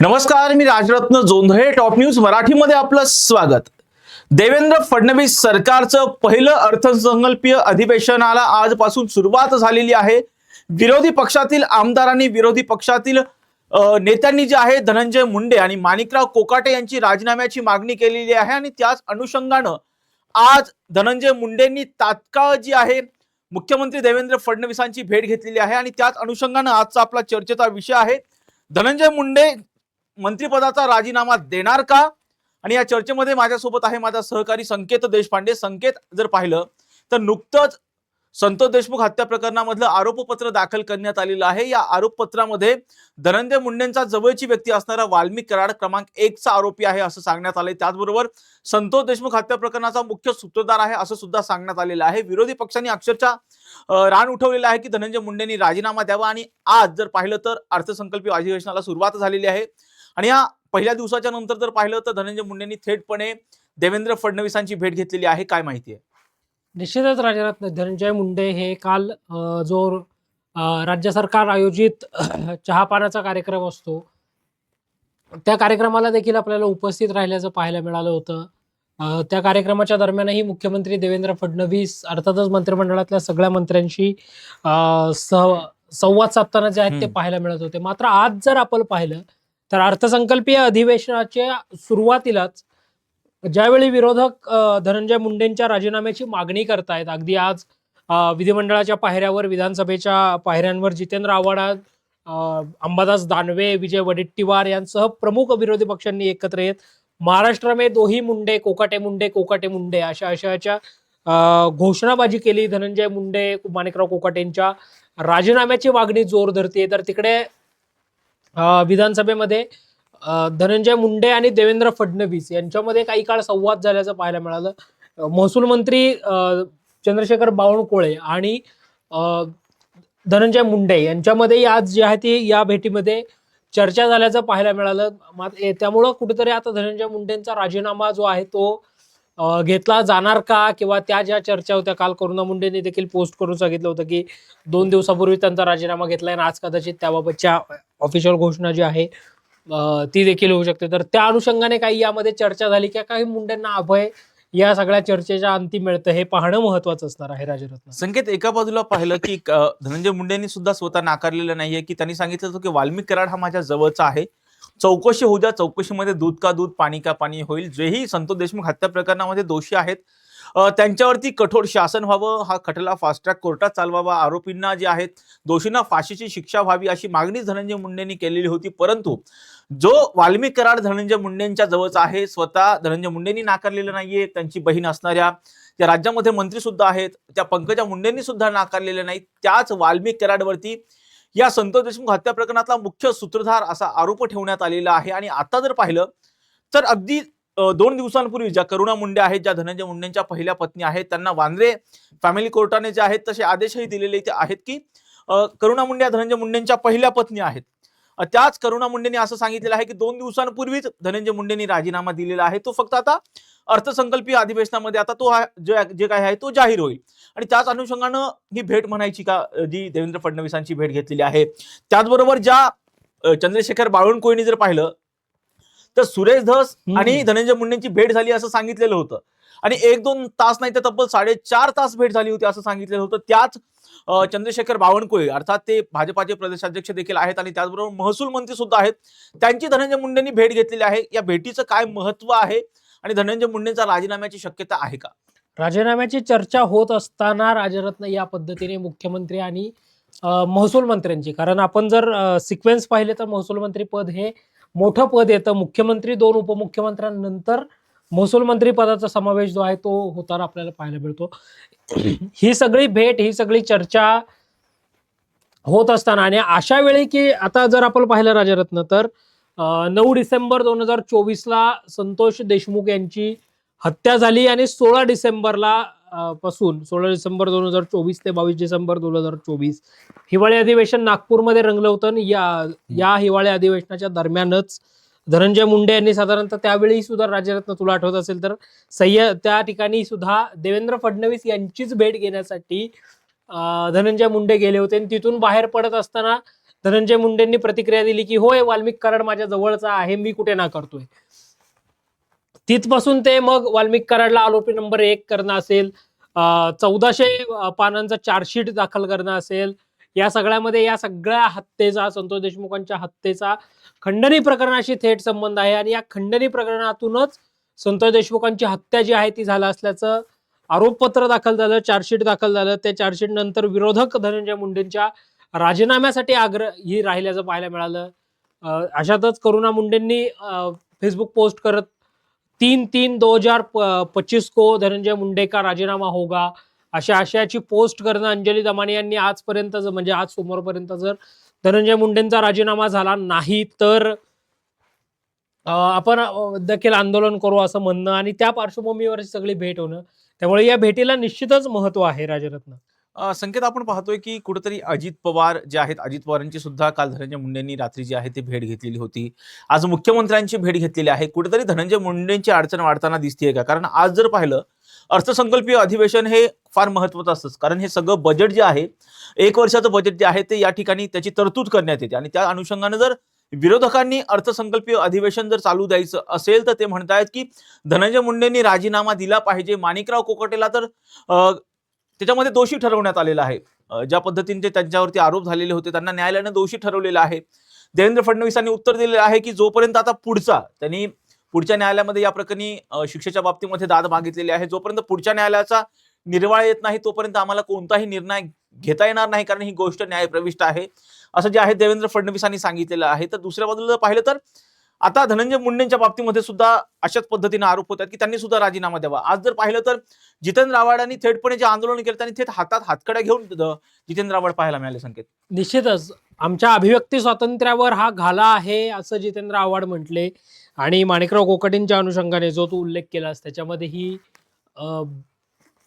नमस्कार मी Rajratna Jondhale top news मराठीमध्ये आपलं स्वागत. देवेंद्र फडणवीस सरकारचं पहिलं अर्थसंकल्पीय अधिवेशनाला आजपासून सुरुवात झालेली आहे. विरोधी पक्षातील आमदारांनी विरोधी पक्षातील नेत्यांनी जे आहे धनंजय मुंडे आणि माणिकराव कोकाटे यांची राजीनाम्याची मागणी केलेली आहे आणि त्याच अनुषंगानं आज धनंजय मुंडेंनी तात्काळ जी आहे मुख्यमंत्री देवेंद्र फडणवीसांची भेट घेतलेली आहे आणि त्याच अनुषंगानं आजचा आपला चर्चेचा विषय आहे. धनंजय मुंडे मंत्रिपदाचा राजीनामा देणार का? आणि या चर्चेमध्ये माझ्यासोबत आहे माझा सहकारी संकेत देशपांडे. संकेत जर पाहिलं तर नुकतंच संतोष देशमुख हत्या प्रकरणामधलं आरोपपत्र दाखल करण्यात आलेलं आहे. या आरोपपत्रामध्ये धनंजय मुंडेंचा जवळची व्यक्ती असणारा वाल्मिक कराड क्रमांक एकचा आरोपी आहे असं सांगण्यात आलंय. त्याचबरोबर संतोष देशमुख हत्या प्रकरणाचा मुख्य सूत्रधार आहे असं सुद्धा सांगण्यात आलेलं आहे. विरोधी पक्षांनी अक्षरशः रान उठवलेलं आहे की धनंजय मुंडेंनी राजीनामा द्यावा. आणि आज जर पाहिलं तर अर्थसंकल्पीय अधिवेशनाला सुरुवात झालेली आहे. आणि या पहिल्या दिवसाच्या नंतर जर पाहिलं तर धनंजय मुंडेंनी थेटपणे देवेंद्र फडणवीसांची भेट घेतलेली आहे काय माहिती आहे? निश्चितच राजरत्न धनंजय मुंडे हे काल जो राज्य सरकार आयोजित चहापानाचा कार्यक्रम असतो त्या कार्यक्रमाला देखील आपल्याला उपस्थित राहिल्याचं पाहायला मिळालं होतं. त्या कार्यक्रमाच्या दरम्यानही मुख्यमंत्री देवेंद्र फडणवीस अर्थातच मंत्रिमंडळातल्या सगळ्या मंत्र्यांशी संवाद साधताना जे आहेत ते. पाहायला मिळत होते. मात्र आज जर आपण पाहिलं तर अर्थसंकल्पीय अधिवेशनाच्या सुरुवातीलाच ज्यावेळी विरोधक धनंजय मुंडेंच्या राजीनाम्याची मागणी करतायत अगदी आज विधिमंडळाच्या पायऱ्यावर विधानसभेच्या पायऱ्यांवर जितेंद्र आव्हाड अंबादास दानवे विजय वडेट्टीवार यांसह प्रमुख विरोधी पक्षांनी एकत्र येत महाराष्ट्र में दोही मुंडे कोकाटे मुंडे कोकाटे मुंडे अशा अशाच्या घोषणाबाजी केली धनंजय मुंडे माणिकराव कोकाटेंच्या राजीनाम्याची मागणी जोर धरते तर तिकडे विधानसभेमध्ये धनंजय मुंडे आणि देवेंद्र फडणवीस यांच्यामध्ये काही काळ संवाद झाल्याचं पाहायला मिळालं. महसूल मंत्री चंद्रशेखर बावनकुळे आणि धनंजय मुंडे यांच्यामध्ये आज जी आहे ती या भेटीमध्ये चर्चा झाल्याचं पाहायला मिळालं. मात्र त्यामुळं कुठेतरी आता धनंजय मुंडेंचा राजीनामा जो आहे तो घेतला जाणार का? किंवा त्या ज्या चर्चा होत्या काल करुणा मुंडेंनी देखील पोस्ट करून सांगितलं होतं की दोन दिवसापूर्वी त्यांचा राजीनामा घेतलाय आणि आज कदाचित त्याबाबतच्या ऑफिशियल घोषणा जी आहे ती देखील होऊ शकते. तर त्या अनुषंगाने काही यामध्ये चर्चा झाली की काही मुंडेंना अभय या सगळ्या चर्चेच्या अंती मिळतं हे पाहणं महत्वाचं असणार आहे राजरत्न. संकेत एका बाजूला पाहिलं की धनंजय मुंडेंनी सुद्धा स्वतः नाकारलेलं नाहीये की त्यांनी सांगितलं होतं की वाल्मिक कराड हा माझ्या जवळचा आहे. चौकशी होऊ द्या. चौकशीमध्ये दूध का दूध पाणी का पाणी होईल. जेही संतोष देशमुख हत्या प्रकरणामध्ये दोषी आहेत. त्यांच्यावरती कठोर शासन व्हावं. हा खटला फास्ट ट्रॅक कोर्टात चालवावा. आरोपींना जे आहेत दोषींना फाशीची शिक्षा व्हावी अशी मागणी धनंजय मुंडेंनी केलेली होती. परंतु जो वाल्मिक कराड धनंजय मुंडेंच्या जवळचा आहे स्वतः धनंजय मुंडेंनी नाकारलेलं नाहीये. त्यांची बहीण असणाऱ्या त्या राज्यामध्ये मंत्री सुद्धा आहेत. त्या पंकजा मुंडेंनी सुद्धा नाकारलेल्या नाही. त्याच वाल्मिक कराडवरती या संतोष देशमुख हत्या प्रकरणातला मुख्य सूत्रधार असा आरोप ठेवण्यात आलेला आहे. आणि आता जर पाहिलं तर अगदी दोन दिवसांपूर्वी ज्या करुणा मुंडे आहेत ज्या धनंजय मुंडेंच्या पहिल्या पत्नी आहेत त्यांना वांद्रे फॅमिली कोर्टाने जे आहेत तसे आदेशही दिलेले आहेत की करुणा मुंडे धनंजय मुंडेंच्या पहिल्या पत्नी आहेत. त्याच करुणा मुंडेंनी असं सांगितलेलं आहे की दोन दिवसांपूर्वीच धनंजय मुंडेंनी राजीनामा दिलेला आहे तो फक्त आता अर्थसंकल्पीय अधिवेशनामध्ये आता तो जे जे काय आहे तो जाहीर होईल. आणि त्याच अनुषंगानं ही भेट म्हणायची का जी देवेंद्र फडणवीसांची भेट घेतलेली आहे. त्याचबरोबर ज्या चंद्रशेखर बावनकुळेंनी जर पाहिलं तर सुरेश धस. आणि धनंजय मुंडेंची भेट झाली असं सांगितलेलं होतं. आणि एक दोन तास नाही तर तब्बल साडेचार तास भेट झाली होती असं सांगितलेलं होतं. त्याच चंद्रशेखर बावनकुळे अर्थात ते भाजपाचे प्रदेशाध्यक्ष देखील आहेत आणि त्याचबरोबर महसूल मंत्री सुद्धा आहेत. त्यांची धनंजय मुंडेंनी भेट घेतलेली आहे. या भेटीचं काय महत्त्व आहे आणि धनंजय मुंडेंचा राजीनाम्याची शक्यता आहे का? राजीनाम्याची चर्चा होत असताना राजरत्न या पद्धतीने मुख्यमंत्री आणि महसूल मंत्र्यांची कारण आपण जर सिक्वेन्स पाहिले तर महसूल मंत्री पद हे मोठं पद येतं. मुख्यमंत्री दोन उपमुख्यमंत्र्यांनंतर महसूल मंत्री पदाचा समावेश जो आहे तो होताना आपल्याला पाहायला मिळतो. ही सगळी भेट ही सगळी चर्चा होत असताना आणि अशा वेळी की आता जर आपण पाहिलं राजरत्न तर नऊ डिसेंबर दोन हजार चोवीसला संतोष देशमुख यांची हत्या झाली आणि सोळा डिसेंबरला पासून सोळा डिसेंबर दोन हजार चोवीस ते बावीस डिसेंबर दोन हजार चोवीस हिवाळी अधिवेशन नागपूरमध्ये रंगलं होतं आणि या या हिवाळी अधिवेशनाच्या दरम्यानच धनंजय मुंडे यांनी साधारणतः त्यावेळी सुद्धा राज्यरत्न तुला आठवत असेल तर सह्य त्या ठिकाणी सुद्धा देवेंद्र फडणवीस यांचीच भेट घेण्यासाठी धनंजय मुंडे गेले होते. आणि तिथून बाहेर पडत असताना धनंजय मुंडेंनी प्रतिक्रिया दिली की होय वाल्मिक कराड माझ्या जवळचा आहे मी कुठे ना करतोय तिथपासून ते मग वाल्मिक कराडला आरोपी नंबर एक करणं असेल चौदाशे पानांचा चार्जशीट दाखल करणं असेल या सगळ्यामध्ये या सगळ्या हत्येचा संतोष देशमुखांच्या हत्येचा खंडणी प्रकरणाशी थेट संबंध आहे आणि या खंडणी प्रकरणातूनच संतोष देशमुखांची हत्या जी आहे ती झालं असल्याचं आरोपपत्र दाखल झालं चार्जशीट दाखल झालं. त्या चार्जशीट नंतर विरोधक धनंजय मुंडेंच्या राजीनाम्यासाठी आग्रह ही राहिल्याचं पाहायला मिळालं. अशातच करुणा मुंडेंनी फेसबुक पोस्ट करत तीन तीन दो हजार पच्चीस को धनंजय मुंडे का राजीनामा होगा अशा आशयाची पोस्ट करणं अंजली दमाने यांनी आजपर्यंत म्हणजे आज सोमवारपर्यंत जर धनंजय मुंडेंचा राजीनामा झाला नाही तर आपण देखील आंदोलन करू असं म्हणणं आणि त्या पार्श्वभूमीवर सगळी भेट होणं. त्यामुळे या भेटीला निश्चितच महत्त्व आहे राजरत्न. संकेत आपण पाहतोय की कुठेतरी अजित पवार जे आहेत अजित पवारांची सुद्धा काल धनंजय मुंडेंनी रात्री जी आहे ती भेट घेतलेली होती. आज मुख्यमंत्र्यांची भेट घेतलेली आहे. कुठेतरी धनंजय मुंडेंची अडचण वाढताना दिसतेय का? कारण आज जर पाहिलं अर्थसंकल्पीय अधिवेशन हे फार महत्वाचं असतं. कारण हे सगळं बजेट जे आहे एक वर्षाचं बजेट जे आहे ते या ठिकाणी त्याची तरतूद करण्यात येते. आणि त्या अनुषंगानं जर विरोधकांनी अर्थसंकल्पीय अधिवेशन जर चालू द्यायचं असेल तर ते म्हणतायत की धनंजय मुंडेंनी राजीनामा दिला पाहिजे. माणिकराव कोकटेला तर त्याच्यामध्ये दोषी ठरवण्यात आलेला आहे. ज्या पद्धतीने ते त्यांच्यावरती आरोप झालेले होते त्यांना न्यायालयानं दोषी ठरवलेलं आहे. देवेंद्र फडणवीसांनी उत्तर दिलेलं आहे की जोपर्यंत आता पुढचा त्यांनी पुढच्या न्यायालयामध्ये या प्रकरणी शिक्षेच्या बाबतीमध्ये दाद मागितलेली आहे जोपर्यंत पुढच्या न्यायालयाचा निर्वाळ येत नाही तोपर्यंत आम्हाला कोणताही निर्णय घेता येणार नाही कारण ही गोष्ट न्यायप्रविष्ट आहे. असं जे आहे देवेंद्र फडणवीसांनी सांगितलेलं आहे. तर दुसऱ्या बाजूला जर पाहिलं तर आता धनंजय मुंडेंच्या बाबतीमध्ये सुद्धा अशाच पद्धतीने आरोप होतात की त्यांनी सुद्धा राजीनामा द्यावा. आज जर पाहिलं तर जितेंद्र आव्हाडांनी थेटपणे जे आंदोलन केलं त्यांनी थेट हातात हातकड्या घेऊन जितेंद्र आव्हाड पाहायला मिळाले संकेत. निश्चितच. आमच्या अभिव्यक्ती स्वातंत्र्यावर हा घाला आहे असं जितेंद्र आव्हाड म्हटले. आणि माणिकराव कोकटेंच्या अनुषंगाने जो तू उल्लेख केलास त्याच्यामध्येही ही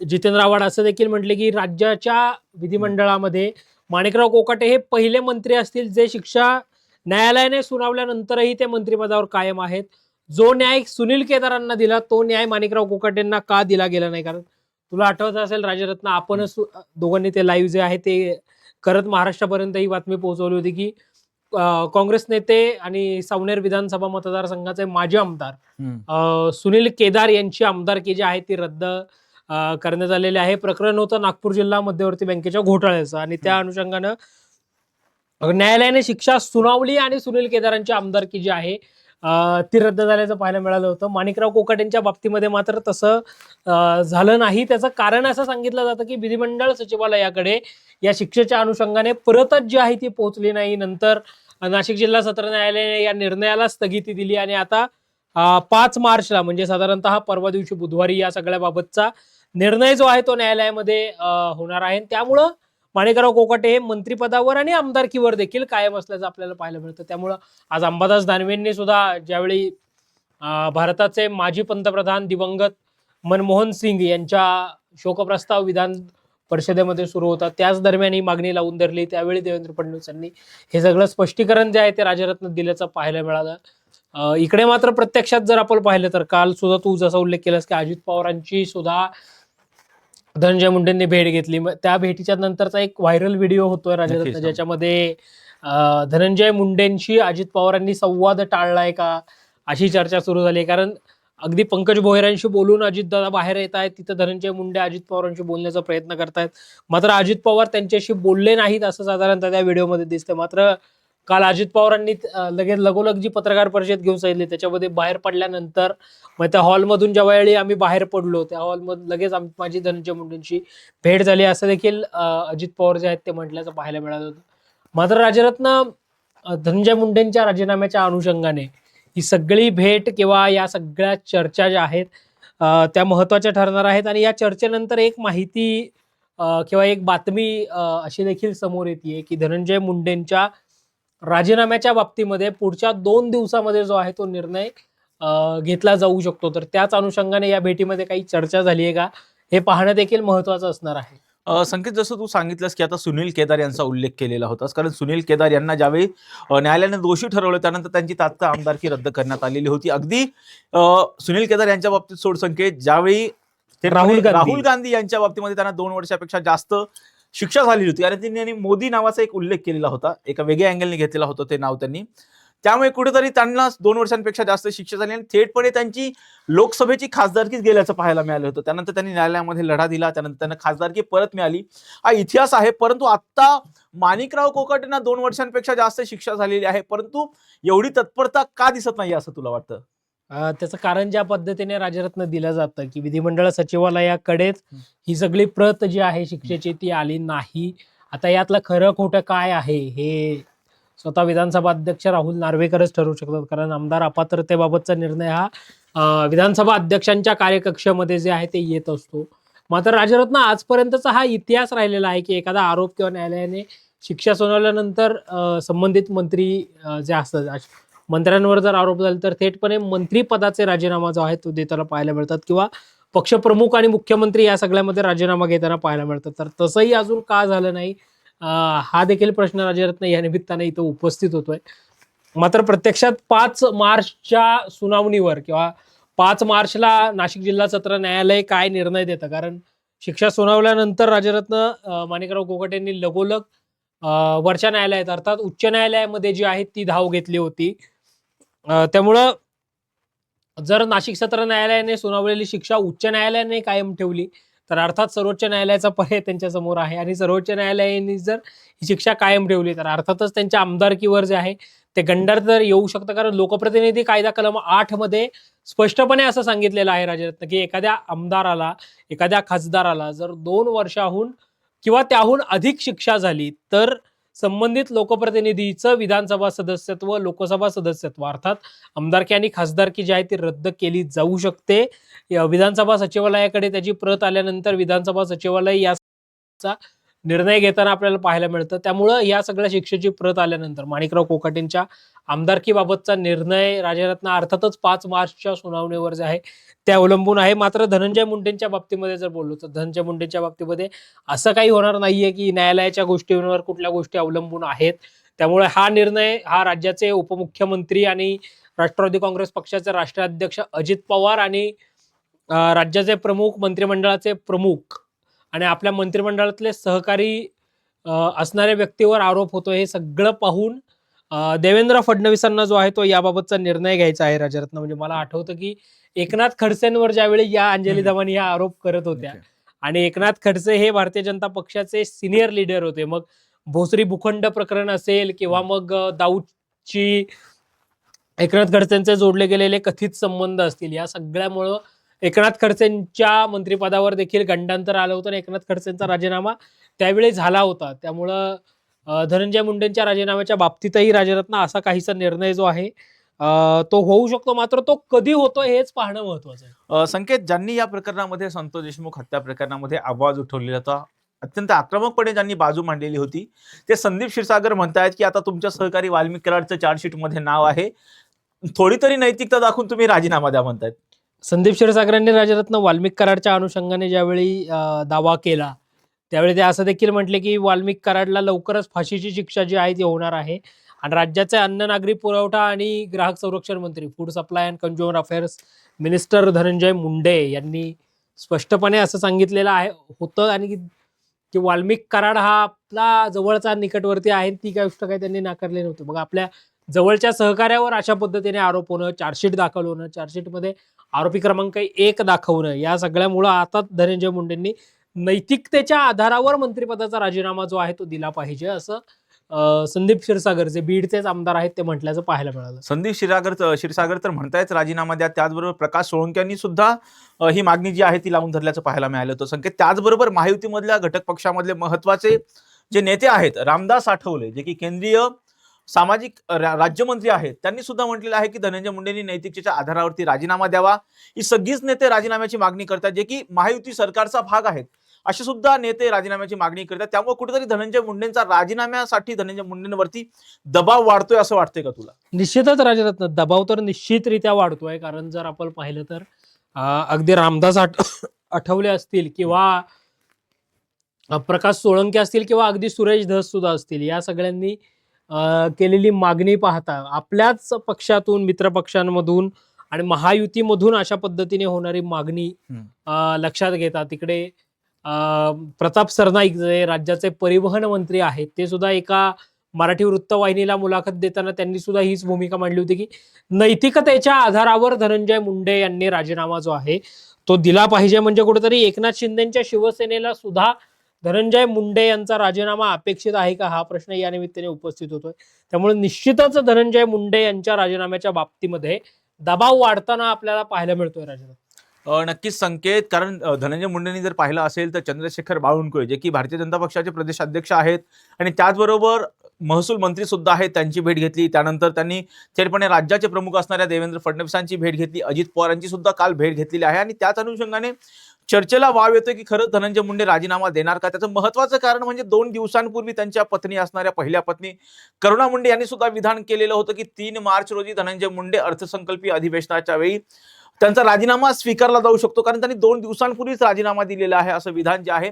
जितेंद्र आव्हाड असं देखील म्हटले की राज्याच्या विधिमंडळामध्ये माणिकराव कोकाटे हे पहिले मंत्री असतील जे शिक्षा न्यायालयाने सुनावल्यानंतरही ते मंत्रिपदावर कायम आहेत. जो न्याय सुनील केदारांना दिला तो न्याय माणिकराव कोकाटेंना का दिला गेला नाही? कारण तुला आठवत असेल राजरत्न आपणच दोघांनी ते लाईव्ह जे आहे ते करत महाराष्ट्रापर्यंत ही बातमी पोहोचवली होती की काँग्रेस नेते आणि सावनेर विधानसभा मतदारसंघाचे माजी आमदार सुनील केदार यांची आमदारकी जी आहे ती रद्द करण्यात आलेली आहे. प्रकरण होतं नागपूर जिल्हा मध्यवर्ती बँकेच्या घोटाळ्याचं आणि त्या अनुषंगानं न्यायालयाने शिक्षा सुनावली आणि सुनील केदारांची आमदारकी जी आहे ती रद्द झाल्याचं पाहायला मिळालं होतं. माणिकराव कोकाटेंच्या बाबतीमध्ये मात्र तसं झालं नाही. त्याचं कारण असं सांगितलं जातं की विधिमंडळ सचिवालयाकडे या शिक्षेच्या अनुषंगाने परतच जी आहे ती पोहोचली नाही. नंतर नाशिक जिल्हा सत्र न्यायालयाने या निर्णयाला स्थगिती दिली आणि आता पाच मार्चला म्हणजे साधारणतः परवा दिवशी बुधवारी या सगळ्या बाबतचा निर्णय जो आहे तो न्यायालयामध्ये होणार आहे. आणि त्यामुळं माणिकराव कोकाटे हे मंत्रिपदावर आणि आमदारकीवर देखील कायम असल्याचं आपल्याला पाहायला मिळतं. त्यामुळं आज अंबादास दानवेंनी सुद्धा ज्यावेळी भारताचे माजी पंतप्रधान दिवंगत मनमोहन सिंग यांच्या शोकप्रस्ताव विधान परिषदेमध्ये सुरू होता त्याच दरम्यान ही मागणी लावून धरली. त्यावेळी देवेंद्र फडणवीस यांनी हे सगळं स्पष्टीकरण जे आहे ते राजरत्न दिल्याचं पाहायला मिळालं. इकडे मात्र प्रत्यक्षात जर आपण पाहिलं तर काल सुद्धा तू जसा उल्लेख केलास की अजित पवारांची सुद्धा धनंजय मुंडेंनी भेट घेतली. मग त्या भेटीच्या नंतरचा एक व्हायरल व्हिडिओ होतोय राजरत्न. ज्याच्यामध्ये धनंजय मुंडेंशी अजित पवारांनी संवाद टाळलाय का? अशी चर्चा सुरू झाली. कारण अगदी पंकज भोयरांशी बोलून अजितदादा बाहेर येत आहेत. तिथं धनंजय मुंडे अजित पवारांशी बोलण्याचा प्रयत्न करतायत. मात्र अजित पवार त्यांच्याशी बोलले नाहीत असं साधारणतः त्या व्हिडिओमध्ये दिसतं मात्र काल अजित पवारांनी लगेच लगोलग जी पत्रकार परिषद घेऊन सांगितली त्याच्यामध्ये बाहेर पडल्यानंतर मग त्या हॉलमधून ज्या वेळी आम्ही बाहेर पडलो त्या हॉलमधून लगेच आम- माझी धनंजय मुंडेंची भेट झाली. असं देखील अजित पवार जे आहेत ते म्हटल्याचं पाहायला मिळालं होतं. मात्र राजरत्न धनंजय मुंडेंच्या राजीनाम्याच्या अनुषंगाने ही सगळी भेट किंवा या सगळ्या चर्चा ज्या आहेत त्या महत्त्वाच्या ठरणार आहेत. आणि या चर्चेनंतर एक माहिती किंवा एक बातमी अशी देखील समोर येते की धनंजय मुंडेंच्या राजीनाम्याच्या बाबतीमध्ये पुढच्या दोन दिवसामध्ये जो आहे तो निर्णय घेतला जाऊ शकतो. तर त्याच अनुषंगाने या भेटीमध्ये काही चर्चा झाली आहे का? हे पाहणं देखील महत्वाचं असणार आहे. संकेत जसं तू सांगितलंस की आता सुनील केदार यांचा उल्लेख केलेला होतास. कारण सुनील केदार यांना ज्यावेळी न्यायालयाने दोषी ठरवलं त्यानंतर त्यांची तात्काळ आमदारकी रद्द करण्यात आलेली होती. अगदी सुनील केदार यांच्या बाबतीत सोड संकेत ज्यावेळी राहुल. राहुल गांधी यांच्या बाबतीमध्ये त्यांना दोन वर्षापेक्षा जास्त शिक्षा झालेली होती. आणि त्यांनी मोदी नावाचा एक उल्लेख केलेला होता. एका वेगळ्या अँगलने घेतलेला होता ते नाव त्यांनी. त्यामुळे कुठेतरी त्यांना दोन वर्षांपेक्षा जास्त शिक्षा झाली आणि थेटपणे त्यांची लोकसभेची खासदारकीच गेल्याचं पाहायला मिळालं होतं. त्यानंतर त्यांनी न्यायालयामध्ये लढा दिला. त्यानंतर त्यांना खासदारकी परत मिळाली. हा इतिहास आहे परंतु आता माणिकराव कोकाटेंना दोन वर्षांपेक्षा जास्त शिक्षा झालेली आहे. परंतु एवढी तत्परता का दिसत नाही असं तुला वाटतं? अं, त्याचं कारण ज्या पद्धतीने राजरत्न दिलं जातं की विधिमंडळ सचिवालयाकडेच ही. सगळी प्रत जी आहे शिक्षेची ती आली नाही. आता यातलं खरं खोटं काय आहे हे स्वतः विधानसभा अध्यक्ष राहुल नार्वेकरच ठरवू शकतात. कारण आमदार अपात्रतेबाबतचा निर्णय हा अं, विधानसभा अध्यक्षांच्या कार्यकक्षामध्ये जे आहे ते येत असतो. मात्र राजरत्न आजपर्यंतचा हा इतिहास राहिलेला आहे की एखादा आरोप किंवा न्यायालयाने शिक्षा सुनावल्यानंतर अं, संबंधित मंत्री अं, जे असतात अश- मंत्र्यांवर जर आरोप झाले तर थेटपणे मंत्रीपदाचे राजीनामा जो आहे तो देताना पाहायला मिळतात किंवा पक्षप्रमुख आणि मुख्यमंत्री या सगळ्यामध्ये राजीनामा घेताना पाहायला मिळतात. तर तसंही अजून का झालं नाही? हा देखील प्रश्न राजरत्न या निमित्ताने इथं उपस्थित होतोय. मात्र प्रत्यक्षात पाच मार्चच्या सुनावणीवर किंवा पाच मार्चला नाशिक जिल्हा सत्र न्यायालय काय निर्णय देतं? कारण शिक्षा सुनावल्यानंतर राजरत्न माणिकराव कोकट यांनी लगोलग वरच्या न्यायालयात अर्थात उच्च न्यायालयामध्ये जी आहे ती धाव घेतली होती. त्यामुळं जर नाशिक सत्र न्यायालयाने सुनावलेली शिक्षा उच्च न्यायालयाने कायम ठेवली तर अर्थात सर्वोच्च न्यायालयाचा पर्याय त्यांच्यासमोर आहे. आणि सर्वोच्च न्यायालयाने जर ही शिक्षा कायम ठेवली तर अर्थातच त्यांच्या आमदारकीवर जे आहे ते गंडार तर येऊ शकतं. कारण लोकप्रतिनिधी कायदा कलम आठमध्ये स्पष्टपणे असं सांगितलेलं आहे राजरत्न की एखाद्या आमदाराला एखाद्या खासदाराला जर दोन वर्षाहून किंवा त्याहून अधिक शिक्षा झाली तर संबंधित लोकप्रतिनिधीचं विधानसभा सदस्यत्व लोकसभा सदस्यत्व अर्थात आमदारकी आणि खासदारकी जी आहे ती रद्द केली जाऊ शकते. विधानसभा सचिवालयाकडे त्याची प्रत आल्यानंतर विधानसभा सचिवालय याचा निर्णय घेताना आपल्याला पाहायला मिळतं. त्यामुळं या सगळ्या शिक्षेची प्रत आल्यानंतर माणिकराव कोकाटेंच्या आमदारकीबाबतचा निर्णय राजरत्न अर्थातच पाच मार्चच्या सुनावणीवर जे आहे ते अवलंबून आहे. मात्र धनंजय मुंडेंच्या बाबतीमध्ये जर बोललो तर धनंजय मुंडेंच्या बाबतीमध्ये असं काही होणार नाहीये की न्यायालयाच्या गोष्टींवर कुठल्या गोष्टी अवलंबून आहेत. त्यामुळे हा निर्णय हा राज्याचे उपमुख्यमंत्री आणि राष्ट्रवादी काँग्रेस पक्षाचे राष्ट्राध्यक्ष अजित पवार आणि राज्याचे प्रमुख मंत्रिमंडळाचे प्रमुख आणि आपल्या मंत्रिमंडळातले सहकारी असणाऱ्या व्यक्तीवर आरोप होतो हे सगळं पाहून देवेंद्र फडणवीसांना जो आहे तो याबाबतचा निर्णय घ्यायचा आहे राजरत्न म्हणजे मला आठवतं की एकनाथ खडसेंवर ज्यावेळी या अंजली. दमानी या आरोप करत होत्या आणि एकनाथ खडसे हे भारतीय जनता पक्षाचे सिनियर लीडर होते. मग भोसरी भूखंड प्रकरण असेल किंवा मग दाऊदची एकनाथ खडसेंचे जोडले गेलेले कथित संबंध असतील या सगळ्यामुळं एकनाथ खडसेंच्या मंत्रिपदावर देखील गंडांतर आलं होतं आणि एकनाथ खडसेंचा राजीनामा त्यावेळी झाला होता. त्यामुळं धनंजय मुंडेंच्या राजीनाम्याच्या बाबतीतही राजरत्न असा काहीसा निर्णय जो आहे तो होऊ शकतो. मात्र तो कधी होतो हेच पाहणं महत्वाचं आहे. संकेत ज्यांनी या प्रकरणामध्ये संतोष देशमुख हत्या प्रकरणामध्ये आवाज उठवलेला होता अत्यंत आक्रमकपणे ज्यांनी बाजू मांडलेली होती ते संदीप क्षीरसागर म्हणतायत की आता तुमच्या सहकारी वाल्मिक कराडचं नाव आहे. थोडी तरी नैतिकता दाखवून तुम्ही राजीनामा द्या म्हणतायत. संदीप क्षीरसागरांनी राजरत्न वाल्मिक कराडच्या अनुषंगाने ज्यावेळी दावा केला त्यावेळी ते असं देखील म्हटले की वाल्मिक कराडला लवकरच फाशीची शिक्षा जी आहे ती होणार आहे आणि राज्याचे अन्न नागरी पुरवठा आणि ग्राहक संरक्षण मंत्री food supply and consumer affairs minister Dhananjay Munde यांनी स्पष्टपणे असं सांगितलेलं आहे होतं आणि की- की वाल्मिक कराड हा आपला जवळचा निकटवर्ती आहे ती काय गोष्ट काही त्यांनी नाकारली नव्हती. मग आपल्या जवळच्या सहकार्यावर अशा पद्धतीने आरोप होणं चार्जशीट दाखल होणं चार्जशीटमध्ये आरोपी क्रमांक एक दाखवणं. या सगळ्यामुळं आता धनंजय मुंडेंनी नैतिकतेच्या आधारावर मंत्रिपदाचा राजीनामा जो आहे तो दिला पाहिजे असं संदीप क्षीरसागर जे बीडचेच आमदार आहेत ते म्हटल्याचं पाहायला मिळालं. संदीप क्षीरसागर क्षीरसागर तर म्हणतायच राजीनामा द्या. त्याचबरोबर प्रकाश सोळंक्यांनी सुद्धा ही मागणी जी आहे ती लावून धरल्याचं पाहायला मिळालं. होतं संकेत त्याचबरोबर महायुतीमधल्या घटक पक्षामधले महत्त्वाचे जे नेते आहेत रामदास आठवले जे की केंद्रीय सामाजिक रा- राज्यमंत्री आहेत त्यांनी सुद्धा म्हटलेलं आहे की धनंजय मुंडेंनी नैतिकतेच्या आधारावरती राजीनामा द्यावा. ही सगळीच नेते राजीनाम्याची मागणी करतात जे की महायुती सरकारचा भाग आहेत. असे सुद्धा नेते राजीनाम्याची मागणी करतात. त्यामुळे कुठेतरी धनंजय मुंडेंचा राजीनाम्यासाठी धनंजय मुंडेंवरती दबाव वाढतोय असं वाटतंय का तुला? निश्चितच राजरत्न दबाव तर निश्चितरित्या वाढतोय. कारण जर आपण पाहिलं तर अगदी रामदास आठ आठवले असतील किंवा प्रकाश सोळंके असतील किंवा अगदी सुरेश धस सुद्धा असतील. या सगळ्यांनी केलेली मागणी पाहता आपल्याच पक्षातून मित्र पक्षांमधून आणि महायुतीमधून अशा पद्धतीने होणारी मागणी लक्षात घेता. तिकडे प्रताप सरनाईक जे राज्याचे परिवहन मंत्री आहेत ते सुद्धा एका मराठी वृत्तवाहिनीला मुलाखत देताना त्यांनी सुद्धा हीच भूमिका मांडली होती की नैतिकतेच्या आधारावर धनंजय मुंडे यांनी राजीनामा जो आहे तो दिला पाहिजे. म्हणजे कुठेतरी एकनाथ शिंदेच्या शिवसेनेला सुद्धा धनंजय मुंडे यांचा राजीनामा अपेक्षित आहे का? हा प्रश्न या निमित्ताने उपस्थित होतोय. त्यामुळे निश्चितच धनंजय मुंडे यांच्या राजीनाम्याच्या बाबतीमध्ये दबाव वाढताना आपल्याला पाहायला मिळतोय राजीनामा. नक्कीच संकेत कारण धनंजय मुंडेंनी जर पाहिलं असेल तर चंद्रशेखर बावनकुळे जे की भारतीय जनता पक्षाचे प्रदेशाध्यक्ष आहेत आणि त्याचबरोबर महसूल मंत्री सुद्धा आहेत त्यांची भेट घेतली. त्यानंतर त्यांनी थेटपणे राज्याचे प्रमुख असणाऱ्या देवेंद्र फडणवीसांची भेट घेतली. अजित पवारांची सुद्धा काल भेट घेतलेली आहे आणि त्याच अनुषंगाने चर्चेला वाव येतोय की खरंच धनंजय मुंडे राजीनामा देणार का? त्याचं महत्वाचं कारण म्हणजे दोन दिवसांपूर्वी त्यांच्या पत्नी असणाऱ्या पहिल्या पत्नी करुणा मुंडे यांनी सुद्धा विधान केलेलं होतं की तीन मार्च रोजी धनंजय मुंडे अर्थसंकल्पीय अधिवेशनाच्या वेळी त्यांचा राजीनामा स्वीकारला जाऊ शकतो. कारण त्यांनी दोन दिवसांपूर्वीच राजीनामा दिलेला आहे असं विधान जे आहे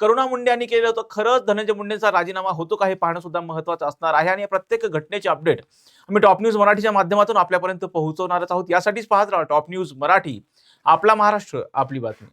करुणा मुंडे यांनी केलं होतं. खरंच धनंजय मुंडेंचा राजीनामा होतो का हे पाहणं सुद्धा महत्वाचं असणार आहे. आणि या प्रत्येक घटनेचे अपडेट आम्ही टॉप न्यूज मराठीच्या माध्यमातून आपल्यापर्यंत पोहोचवणारच आहोत. यासाठीच पाहत राहा टॉप न्यूज मराठी. आपला महाराष्ट्र आपली बातमी.